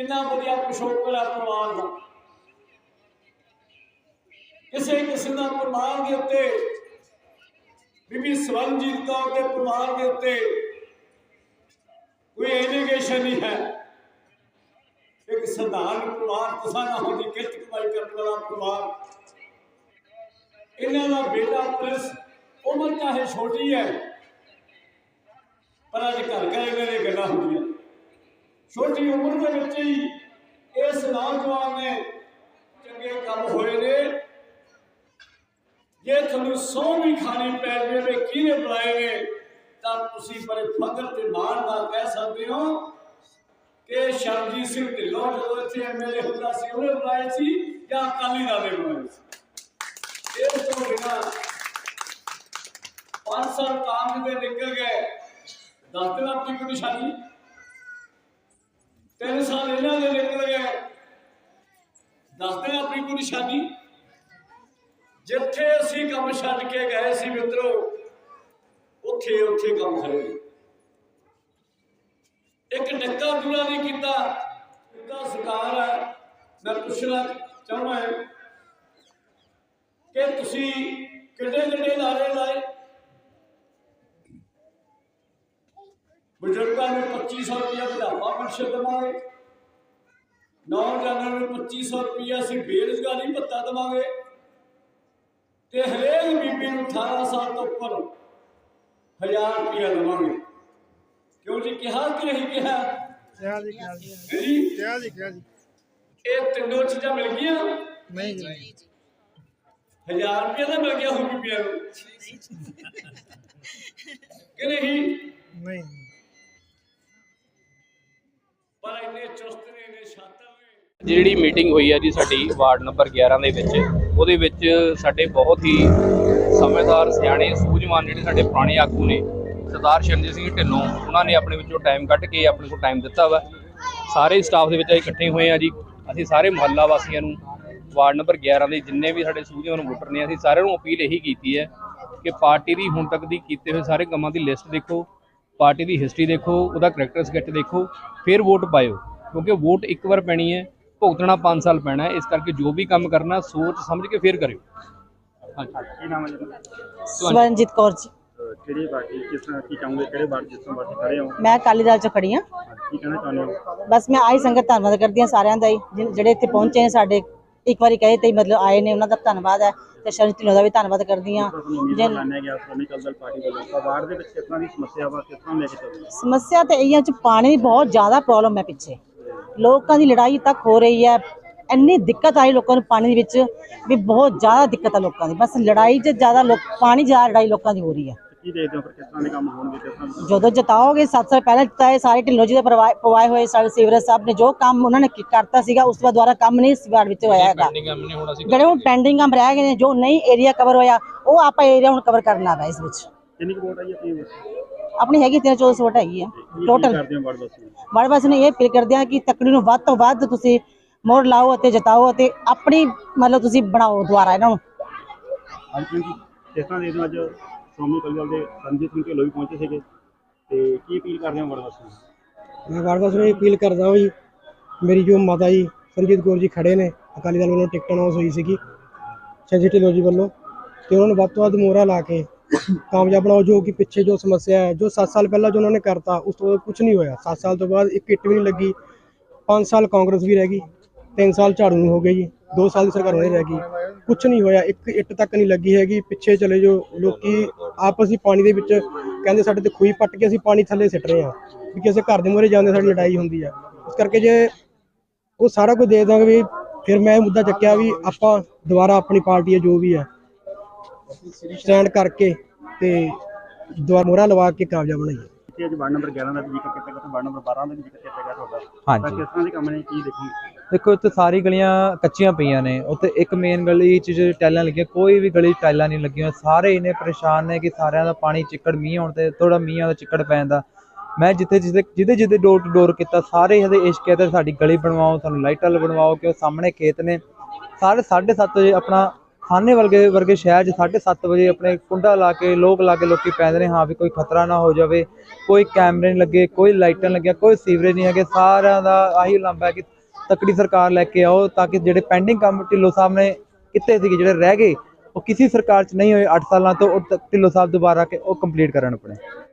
ਕਿੰਨਾ ਵਧੀਆ ਪਿਛੋਕੜ ਹੈ। ਦਾ ਕਿਸੇ ਕਿਸੇ ਦਾ ਪਰਿਵਾਰ ਦੇ ਉੱਤੇ, ਬੀਬੀ ਸਵਰਨਜੀਤ ਕੌਰ ਦੇ ਪਰਿਵਾਰ ਦੇ ਉੱਤੇ ਕੋਈ ਐਲੀਗੇਸ਼ਨ ਨਹੀਂ ਹੈ। ਇੱਕ ਸਧਾਰਨ ਪਰਿਵਾਰ, ਤੁਸਾਂ ਨਾ ਹੋਦੀ ਕਿਰਤ ਕਮਾਈ ਕਰਨ ਵਾਲਾ ਪਰਿਵਾਰ। ਇਹਨਾਂ ਦਾ ਬੇਟਾ ਪ੍ਰਿੰਸ ਉਮਰ ਚਾਹੇ ਛੋਟੀ ਹੈ, ਪਰ ਅੱਜ ਘਰ ਘਰ ਇਹਨਾਂ ਦੀਆਂ ਗੱਲਾਂ ਹੁੰਦੀਆਂ। ਛੋਟੀ ਉਮਰ ਦੇ ਵਿੱਚ ਹੀ ਇਸ ਨੌਜਵਾਨ ਨੇ ਚੰਗੇ ਕੰਮ ਹੋਏ ਨੇ। ਜੇ ਤੁਹਾਨੂੰ ਸੌ ਵੀ ਖਾਣੀ ਪੈ ਜਾਵੇ ਕਿਹਨੇ ਬੁਲਾਏ ਨੇ, ਤਾਂ ਤੁਸੀਂ ਬੜੇ ਫਖਰ ਤੇ ਮਾਣ ਨਾਲ ਕਹਿ ਸਕਦੇ ਹੋ ਕਿ ਸ਼ਰਜੀਤ ਸਿੰਘ ਢਿੱਲੋਂ ਜਦੋਂ ਇੱਥੇ ਐਮਐਲਏ ਹੁੰਦਾ ਸੀ, ਉਹਨੇ ਬੁਲਾਏ ਸੀ ਜਾਂ ਅਕਾਲੀ ਦਲ ਨੇ ਬੁਲਾਏ ਸੀ। ਇਸ ਤੋਂ ਬਿਨਾਂ ਪੰਜ ਸਾਲ ਕਾਂਗ ਦੇ ਨਿਕਲ ਗਏ, ਦਸ ਦਿਨਾਂ ਆਪਣੀ ਨਿਸ਼ਾਨੀ। ਇਹਨਾਂ ਦੇ ਨਿਕਲ ਗਏ ਦਸ ਆਪਣੀ ਕੋਈ ਨਿਸ਼ਾਨੀ ਜਿੱਥੇ ਅਸੀਂ ਕੰਮ ਛੱਡ ਕੇ ਗਏ ਸੀ ਮਿੱਤਰੋ, ਉੱਥੇ ਉੱਥੇ ਕੰਮ ਖੜੇ ਇੱਕ ਡੱਕਾ ਦੂਰਾ ਨਹੀਂ ਕੀਤਾ ਇਹਦਾ ਸਰਕਾਰ ਹੈ। ਮੈਂ ਪੁੱਛਣਾ ਚਾਹੁੰਦਾ ਹਾਂ ਕਿ ਤੁਸੀਂ ਕਿੱਡੇ ਕਿੱਡੇ ਨਾਰੇ ਲਾਏ? ਬਜ਼ੁਰਗਾਂ ਨੂੰ 2500 ਰੁਪਇਆ ਬੁਢਾਪਾ ਪੈਨਸ਼ਨ ਦੇਵਾਂਗੇ ਨੌਜਵਾਨਾਂ ਨੂੰ 2500 ਰੁਪਇਆ ਅਸੀਂ ਬੇਰੁਜ਼ਗਾਰੀ ਭੱਤਾ ਦੇਵਾਂਗੇ। ਤੇ ਹਰੇਕ ਬੀਬੀ ਨੂੰ 18 ਸਾਲ ਤੋਂ ਉੱਪਰ 1000 ਰੁਪਇਆ ਦੇਵਾਂਗੇ। ਕਿਉਂ ਜੀ? ਕਿਹਾ ਕਿ ਨਹੀਂ ਕਿਹਾ? ਕਿਹਾ ਜੀ ਕਿਹਾ ਜੀ। ਹੈ ਕਿਹਾ ਜੀ ਕਿਹਾ ਜੀ। ਇਹ ਤਿੰਨੋਂ ਚੀਜ਼ਾਂ ਮਿਲ ਗਈਆਂ? ਨਹੀਂ ਜੀ ਨਹੀਂ। 1000 ਰੁਪਇਆ ਤਾਂ ਮਿਲ ਗਿਆ ਹੁਣ ਬੀਬੀਆਂ ਨੂੰ। ਕਿ ਨਹੀਂ ਨਹੀਂ। ਜਿਹੜੀ ਮੀਟਿੰਗ ਹੋਈ ਹੈ ਜੀ ਸਾਡੀ ਵਾਰਡ ਨੰਬਰ 11 ਦੇ ਵਿੱਚ, ਉਹਦੇ ਵਿੱਚ ਸਾਡੇ ਬਹੁਤ ਹੀ ਸਮਝਦਾਰ, ਸਿਆਣੇ, ਸੂਝਵਾਨ ਜਿਹੜੇ ਸਾਡੇ ਪੁਰਾਣੇ ਆਗੂ ਨੇ, ਸਰਦਾਰ ਸ਼ਰਨਜੀਤ ਸਿੰਘ ਢਿੱਲੋਂ, ਉਹਨਾਂ ਨੇ ਆਪਣੇ ਵਿੱਚੋਂ ਟਾਈਮ ਕੱਢ ਕੇ ਆਪਣੇ ਕੋਲ ਟਾਈਮ ਦਿੱਤਾ ਵਾ। ਸਾਰੇ ਸਟਾਫ ਦੇ ਵਿੱਚ ਅਸੀਂ ਇਕੱਠੇ ਹੋਏ ਆ ਜੀ। ਅਸੀਂ ਸਾਰੇ ਮੁਹੱਲਾ ਵਾਸੀਆਂ ਨੂੰ, ਵਾਰਡ ਨੰਬਰ 11 ਦੇ ਜਿੰਨੇ ਵੀ ਸਾਡੇ ਸੂਝਵਾਨ ਵੋਟਰ ਨੇ, ਅਸੀਂ ਸਾਰਿਆਂ ਨੂੰ ਅਪੀਲ ਇਹੀ ਕੀਤੀ ਹੈ ਕਿ ਪਾਰਟੀ ਦੀ ਹੁਣ ਤੱਕ ਦੀ ਕੀਤੇ ਹੋਏ ਸਾਰੇ ਕੰਮਾਂ ਦੀ ਲਿਸਟ ਦੇਖੋ, ਪਾਰਟੀ ਦੀ ਹਿਸਟਰੀ ਦੇਖੋ, ਉਹਦਾ ਕਰੈਕਟਰ ਸਕੈਚ ਦੇਖੋ, ਫਿਰ ਵੋਟ ਪਾਇਓ, ਕਿਉਂਕਿ ਵੋਟ ਇੱਕ ਵਾਰ ਪੈਣੀ ਹੈ। ਭੁਗਤਣਾ 5 ਸਾਲ ਪੈਣਾ ਹੈ। ਇਸ ਕਰਕੇ ਜੋ ਵੀ ਕੰਮ ਕਰਨਾ ਸੋਚ ਸਮਝ ਕੇ ਫਿਰ ਕਰਿਓ। ਹਾਂਜੀ। ਕੀ ਨਾਮ ਹੈ ਜੀ ਸਵਰਨਜੀਤ ਕੌਰ ਜੀ। ਕਿਹੜੀ ਪਾਰਟੀ ਕਿਸ ਤਰ੍ਹਾਂ ਕੀ ਚਾਹੋਗੇ ਕਿਹੜੇ ਵਾਰਡ ਜਿਸ ਤੋਂ ਪਾਰਟੀ ਖੜੇ ਹੋ? ਮੈਂ ਅਕਾਲੀ ਦਲ ਚ ਖੜੀ ਹਾਂ। ਕੀ ਕਹਿਣਾ ਚਾਹੁੰਦੇ ਹੋ ਬਸ ਮੈਂ ਆਈ ਸੰਗਤ ਧੰਨਵਾਦ ਕਰਦੀ ਹਾਂ ਸਾਰਿਆਂ ਦਾ ਹੀ ਜਿਨ- ਜਿਹੜੇ ਇੱਥੇ ਪਹੁੰਚੇ ਨੇ ਸਾਡੇ ਇੱਕ ਵਾਰੀ ਕਹੇ ਤੇ ਮਤਲਬ ਆਏ ਨੇ ਉਹਨਾਂ ਦਾ ਧੰਨਵਾਦ ਹੈ। ਤੇ ਸ਼ਰਨ ਢਿੱਲੋਂ ਦਾ ਵੀ ਧੰਨਵਾਦ ਕਰਦੀ ਦੀ ਸਮੱਸਿਆ ਤੇ ਇਹ ਚ ਪਾਣੀ ਦੀ ਬਹੁਤ ਜ਼ਿਆਦਾ ਪ੍ਰੋਬਲਮ ਹੈ ਪਿੱਛੇ। ਲੋਕਾਂ ਦੀ ਲੜਾਈ ਤੱਕ ਹੋ ਰਹੀ ਹੈ। ਇੰਨੀ ਦਿੱਕਤ ਆਈ ਲੋਕਾਂ ਨੂੰ ਪਾਣੀ ਦੇ ਵਿੱਚ ਵੀ ਬਹੁਤ ਜ਼ਿਆਦਾ ਦਿੱਕਤ ਹੈ ਲੋਕਾਂ ਦੀ। ਬਸ ਲੜਾਈ 'ਚ ਜ਼ਿਆਦਾ ਲੋਕ ਪਾਣੀ ਜ਼ਿਆਦਾ ਲੜਾਈ ਲੋਕਾਂ ਦੀ ਹੋ ਰਹੀ ਹੈ। ਤੇ ਕੀ ਦੇਖਦੇ ਹੋ ਫਿਰ ਕਿਸ ਤਰ੍ਹਾਂ ਦੇ ਕੰਮ ਹੋਣਗੇ ਕਿਸ ਤਰ੍ਹਾਂ ਦੀ- ਜਦੋਂ ਜਿਤਾਓਗੇ 7 ਸਾਲ ਪਹਿਲਾਂ ਜਿਤਾਏ ਸਾਰੇ ਢਿੱਲੋਂ ਜੀ ਦੇ ਪਵਾਏ ਹੋਏ ਸਾਡੇ ਸੀਵਰੇਜ ਸਾਹਿਬ ਨੇ ਜੋ ਕੰਮ ਉਹਨਾਂ ਨੇ ਕੀ- ਕਰਤਾ ਸੀਗਾ ਉਸ ਤੋਂ ਬਾਅਦ ਦੁਬਾਰਾ ਕੰਮ ਨਹੀਂ ਇਸ ਵਾਰ ਵਿੱਚ ਹੋਇਆ ਹੈਗਾ। ਪੈਂਡਿੰਗ ਕੰਮ ਨਹੀਂ ਹੁਣ ਅਸੀਂ ਜਿਹੜੇ ਹੁਣ ਪੈਂਡਿੰਗ ਕੰਮ ਰਹਿ ਗਏ ਨੇ ਜੋ ਨਹੀਂ ਏਰੀਆ ਕਵਰ ਹੋਇਆ ਉਹ ਆਪਾਂ ਏਰੀਆ ਹੁਣ ਕਵਰ ਕਰਨਾ ਹੈ ਇਸ ਵਿੱਚ। ਕਿੰਨੀ ਕੁ ਵੋਟ ਆਈ ਆਪਣੀ ਵੋਟ? ਆਪਣੀ ਹੈਗੀ 1314 ਵੋਟ ਹੈਗੀ ਹੈ ਕੀ ਟੋਟਲ ਬੜੇ ਬਸ ਨੇ? ਇਹ ਅਪੀਲ ਕਰਦੇ ਆ ਕਿ ਤਕੜੀ ਨੂੰ ਵੱਧ ਤੋਂ ਵੱਧ ਤੁਸੀਂ ਮੋੜ ਲਾਓ ਅਤੇ ਜਿਤਾਓ ਅਤੇ ਆਪਣੀ ਮਤਲਬ ਤੁਸੀਂ ਬਣਾਓ ਦੁਆਰਾ ਇਹਨਾਂ ਨੂੰ। ਅੱਜ ਜੀ ਕਿਸ ਤਰ੍ਹਾਂ ਦੇ ਦਿਓ ਅੱਜ ਸ਼੍ਰੋਮਣੀ ਅਕਾਲੀ ਦਲ ਦੇ ਰਣਜੀਤ ਸਿੰਘ ਢਿੱਲੋਂ ਵੀ ਪਹੁੰਚੇ ਸੀਗੇ। ਤੇ ਕੀ ਅਪੀਲ ਕਰਦੇ ਹੋ ਵਾਰਡ ਵਾਸੀ ਨੂੰ? ਮੈਂ ਨੂੰ ਅਪੀਲ ਕਰਦਾ ਹਾਂ ਜੀ ਮੇਰੀ ਜੋ ਮਾਤਾ ਜੀ ਸੰਜੀਤ ਕੌਰ ਜੀ ਖੜੇ ਨੇ ਅਕਾਲੀ ਦਲ ਵੱਲੋਂ ਟਿਕਟ ਅਨਾਉਂਸ ਹੋਈ ਸੀਗੀ ਸੰਜੀਤ ਢਿੱਲੋਂ ਜੀ ਵੱਲੋਂ ਤੇ ਉਹਨਾਂ ਨੂੰ ਵੱਧ ਤੋਂ ਵੱਧ ਮੋਹਰਾ ਲਾ ਕੇ ਕਾਮਯਾਬ ਬਣਾਓ, ਜੋ ਕਿ ਪਿੱਛੇ ਜੋ ਸਮੱਸਿਆ ਹੈ, ਜੋ 7 ਸਾਲ ਪਹਿਲਾਂ ਜੋ ਉਹਨਾਂ ਨੇ ਕਰਤਾ, ਉਸ ਤੋਂ ਬਾਅਦ ਕੁਝ ਨਹੀਂ ਹੋਇਆ। 7 ਸਾਲ ਤੋਂ ਬਾਅਦ ਇੱਕ ਇੱਟ ਵੀ ਨਹੀਂ ਲੱਗੀ। 5 ਸਾਲ ਕਾਂਗਰਸ ਵੀ ਰਹਿ ਗਈ 3 ਸਾਲ ਝਾੜੂ ਨੂੰ ਹੋ ਗਏ ਜੀ 2 ਸਾਲ ਦੀ ਸਰਕਾਰ ਹੋਣੀ ਰਹਿ ਗਈ। ਕੁਝ ਨਹੀਂ ਹੋਇਆ, ਇੱਕ ਇੱਟ ਤੱਕ ਨਹੀਂ ਲੱਗੀ ਹੈਗੀ, ਪਿੱਛੇ ਚਲੇ ਜੋ ਲੋਕੀ ਆਪਸ ਹੀ ਪਾਣੀ ਦੇ ਵਿੱਚ ਕਹਿੰਦੇ ਸਾਡੇ ਤੇ ਖੂਹੀ ਪੱਟ ਕੇ ਅਸੀਂ ਪਾਣੀ ਥੱਲੇ ਸਿੱਟ ਰਹੇ ਹਾਂ, ਵੀ ਕਿਸੇ ਘਰ ਦੇ ਮੂਹਰੇ ਜਾਂਦੇ ਸਾਡੀ ਲੜਾਈ ਹੁੰਦੀ ਹੈ ਇਸ ਕਰਕੇ ਜੇ ਉਹ ਸਾਰਾ ਕੁਝ ਦੇ ਦਾਂਗੇ ਵੀ ਫਿਰ ਮੈਂ ਇਹ ਮੁੱਦਾ ਚੱਕਿਆ ਵੀ ਆਪਾਂ ਦੁਬਾਰਾ ਆਪਣੀ ਪਾਰਟੀ ਹੈ, ਜੋ ਵੀ ਹੈ ਸਟੈਂਡ ਕਰਕੇ ਤੇ ਦੁਬਾਰਾ ਮੋਹਰਾ ਲਵਾ ਕੇ ਕਾਮਯਾਬ ਬਣਾਈਏ। ਇੱਥੇ ਅੱਜ ਵਾਰਡ ਨੰਬਰ 11 ਦਾ ਵੀ ਜ਼ਿਕਰ ਕੀਤਾ ਗਿਆ ਤੇ ਵਾਰਡ ਨੰਬਰ 12 ਦਾ ਵੀ ਜ਼ਿਕਰ ਕੀਤਾ ਗਿਆ ਤੁਹਾਡਾ। ਹਾਂਜੀ। ਤਾਂ ਕਿਸ ਤਰ੍ਹਾਂ ਦੇ ਕੰਮ ਨੇ ਕੀ ਦੇਖੋਗੇ ਦੇਖੋ ਇੱਥੇ ਸਾਰੀ ਗਲੀਆਂ ਕੱਚੀਆਂ ਪਈਆਂ ਨੇ। ਉੱਥੇ ਇੱਕ ਮੇਨ ਗਲੀ 'ਚ ਜੋ ਟਾਈਲਾਂ ਲੱਗੀਆਂ ਕੋਈ ਵੀ ਗਲੀ 'ਚ ਟਾਈਲਾਂ ਨਹੀਂ ਲੱਗੀਆਂ। ਸਾਰੇ ਇਹਨੇ ਪਰੇਸ਼ਾਨ ਨੇ ਕਿ ਸਾਰਿਆਂ ਦਾ ਪਾਣੀ ਚਿੱਕੜ ਮੀਂਹ ਹੋਣ ਤੇ ਥੋੜਾ ਮੀਂਹ ਆਉਂਦਾ ਚਿੱਕੜ ਪੈ ਜਾਂਦਾ ਮੈਂ ਜਿੱਥੇ ਜਿੱਥੇ ਜਿਹਦੇ ਜਿਹਦੇ ਡੋਰ ਟੂ ਡੋਰ ਕੀਤਾ ਸਾਰੇ ਇਹਦੇ ਇਸ਼ਕ ਹੈ ਤੇ ਸਾਡੀ ਗਲੀ ਬਣਵਾਓ ਸਾਨੂੰ ਲਾਈਟਾਂ ਬਣਵਾਓ ਕਿ ਉਹ ਸਾਹਮਣੇ ਖੇਤ ਨੇ। ਸਾਰੇ 7:30 ਵਜੇ ਆਪਣਾ ਖਾਨੇ ਵਰਗੇ ਵਰਗੇ ਸ਼ਹਿਰ 'ਚ 7:30 ਵਜੇ ਆਪਣੇ ਕੁੰਡਾ ਲਾ ਕੇ, ਲੋਕ ਲਾ ਕੇ ਲੋਕੀ ਪੈਂਦੇ ਨੇ, ਹਾਂ ਵੀ ਕੋਈ ਖਤਰਾ ਨਾ ਹੋ ਜਾਵੇ, ਕੋਈ ਕੈਮਰੇ ਨਹੀਂ ਲੱਗੇ, ਕੋਈ ਲਾਈਟਾਂ ਲੱਗੀਆਂ, ਕੋਈ ਸੀਵਰੇਜ ਨਹੀਂ ਹੈਗੇ, ਸਾਰਿਆਂ ਦਾ ਆਹੀ ਲੰਬਾ ਹੈ ਕਿ ਤਕੜੀ ਸਰਕਾਰ ਲੈ ਕੇ ਆਓ ਤਾਂ ਕਿ ਜਿਹੜੇ ਪੈਂਡਿੰਗ ਕੰਮ ਢਿੱਲੋਂ ਸਾਹਿਬ ਨੇ ਕੀਤੇ ਸੀਗੇ, ਜਿਹੜੇ ਰਹਿ ਗਏ, ਉਹ ਕਿਸੇ ਸਰਕਾਰ 'ਚ ਨਹੀਂ ਹੋਏ 8 ਸਾਲਾਂ ਤੋਂ, ਉਹ ਤ- ਢਿੱਲੋਂ ਸਾਹਿਬ ਦੁਬਾਰਾ ਕੇ ਉਹ ਕੰਪਲੀਟ ਕਰਨ ਆਪਣੇ।